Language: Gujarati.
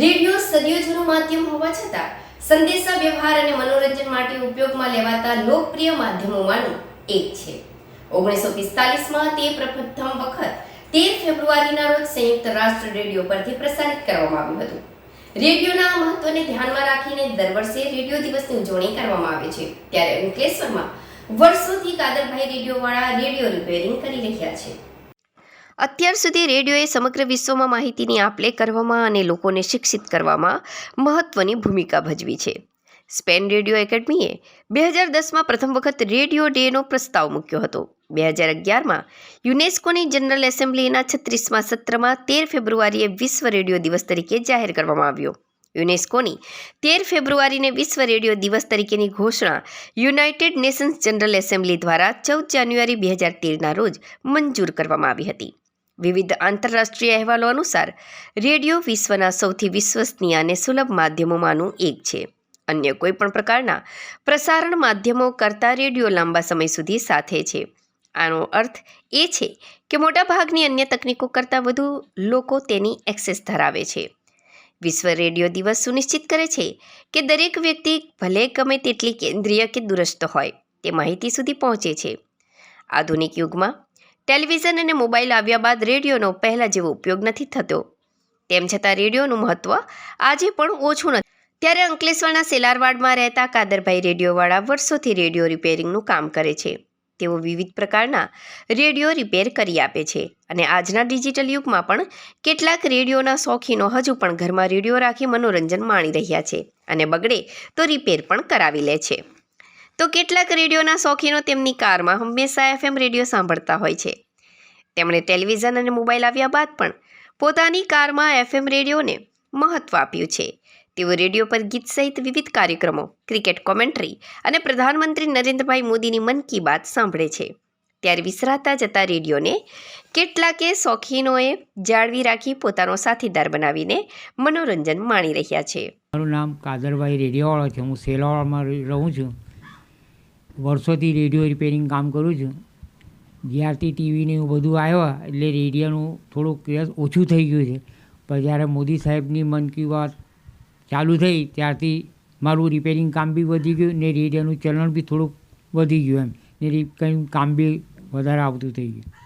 રેડિયો સદીઓ માધ્યમ હોવા છતાં સંદેશા, વ્યવહાર અને મનોરંજન માટે ઉપયોગમાં લેવાતા લોકપ્રિય માધ્યમોમાંનું એક છે. ઓગણીસો પિસ્તાલીસમાં તે પ્રથમ વખત તેર ફેબ્રુઆરીના રોજ સંયુક્ત રાષ્ટ્ર રેડિયો પરથી પ્રસારિત કરવામાં આવ્યું હતું. રેડિયોના મહત્વને ધ્યાનમાં રાખીને દર વર્ષે રેડિયો દિવસની ઉજવણી કરવામાં આવે છે. ત્યારે અંકલેશ્વરમાં વર્ષોથી કાદરભાઈ રેડિયોવાળા રેડિયો રિપેરિંગ કરી રહ્યા છે. અત્યાર સુધી રેડિયોએ સમગ્ર વિશ્વમાં માહિતીની આપલે કરવામાં અને લોકોને શિક્ષિત કરવામાં મહત્વની ભૂમિકા ભજવી છે. સ્પેન રેડિયો એકેડમીએ બે હજાર દસમાં પ્રથમ વખત રેડિયો ડેનો પ્રસ્તાવ મૂક્યો હતો. બે હજાર અગિયારમાં યુનેસ્કોની જનરલ એસેમ્બલીના છત્રીસમાં સત્રમાં તેર ફેબ્રુઆરીએ વિશ્વ રેડિયો દિવસ તરીકે જાહેર કરવામાં આવ્યો. યુનેસ્કોની તેર ફેબ્રુઆરીને વિશ્વ રેડિયો દિવસ તરીકેની ઘોષણા યુનાઇટેડ નેશન્સ જનરલ એસેમ્બલી દ્વારા ચૌદ જાન્યુઆરી બે હજાર તેરના રોજ મંજૂર કરવામાં આવી હતી. વિવિધ આંતરરાષ્ટ્રીય અહેવાલો અનુસાર, રેડિયો વિશ્વના સૌથી વિશ્વસનીય અને સુલભ માધ્યમોમાંનું એક છે. અન્ય કોઈપણ પ્રકારના પ્રસારણ માધ્યમો કરતાં રેડિયો લાંબા સમય સુધી સાથે છે. આનો અર્થ એ છે કે મોટાભાગની અન્ય તકનીકો કરતાં વધુ લોકો તેની એક્સેસ ધરાવે છે. વિશ્વ રેડિયો દિવસ સુનિશ્ચિત કરે છે કે દરેક વ્યક્તિ ભલે ગમે તેટલી કેન્દ્રીય કે દુરસ્ત હોય, તે માહિતી સુધી પહોંચે છે. આધુનિક યુગમાં ટેલિવિઝન અને મોબાઈલ આવ્યા બાદ રેડિયોનો પહેલાં જેવો ઉપયોગ નથી થતો. તેમ છતાં રેડિયોનું મહત્ત્વ આજે પણ ઓછું નથી. ત્યારે અંકલેશ્વરના સેલારવાડમાં રહેતા કાદરભાઈ રેડિયોવાળા વર્ષોથી રેડિયો રિપેરિંગનું કામ કરે છે. તેઓ વિવિધ પ્રકારના રેડિયો રિપેર કરી આપે છે અને આજના ડિજિટલ યુગમાં પણ કેટલાક રેડિયોના શોખીનો હજુ પણ ઘરમાં રેડિયો રાખી મનોરંજન માણી રહ્યા છે અને બગડે તો રિપેર પણ કરાવી લે છે. તો કેટલાક રેડિયોના શોખીનો તેમની કારમાં હંમેશા એફએમ રેડિયો સાંભળતા હોય છે. તેમણે ટેલિવિઝન અને મોબાઈલ આવ્યા બાદ પણ પોતાની કારમાં એફએમ રેડિયોને મહત્ત્વ આપ્યું છે. તેઓ રેડિયો પર ગીત સહિત વિવિધ કાર્યક્રમો, ક્રિકેટ કોમેન્ટ્રી અને પ્રધાનમંત્રી નરેન્દ્રભાઈ મોદીની મન કી બાત સાંભળે છે. ત્યારે વિસરાતા જતા રેડિયોને કેટલાકે શોખીનોએ જાળવી રાખી પોતાનો સાથીદાર બનાવીને મનોરંજન માણી રહ્યા છે. મારું નામ કાદરભાઈ રેડિયોવાળો છે. હું સેલાવાળામાં રહું છું. વર્ષોથી રેડિયો રિપેરિંગ કામ કરું છું. જ્યારથી ટીવીને એવું બધું આવ્યા એટલે રેડિયોનું થોડુંક ક્રેઝ ઓછું થઈ ગયું છે. પણ જ્યારે મોદી સાહેબની મન કી વાત ચાલુ થઈ ત્યારથી મારું રિપેરિંગ કામ બી વધી ગયું ને રેડિયોનું ચલણ બી થોડુંક વધી ગયું એમ. ને કંઈ કામ બી વધારે આવતું થઈ ગયું.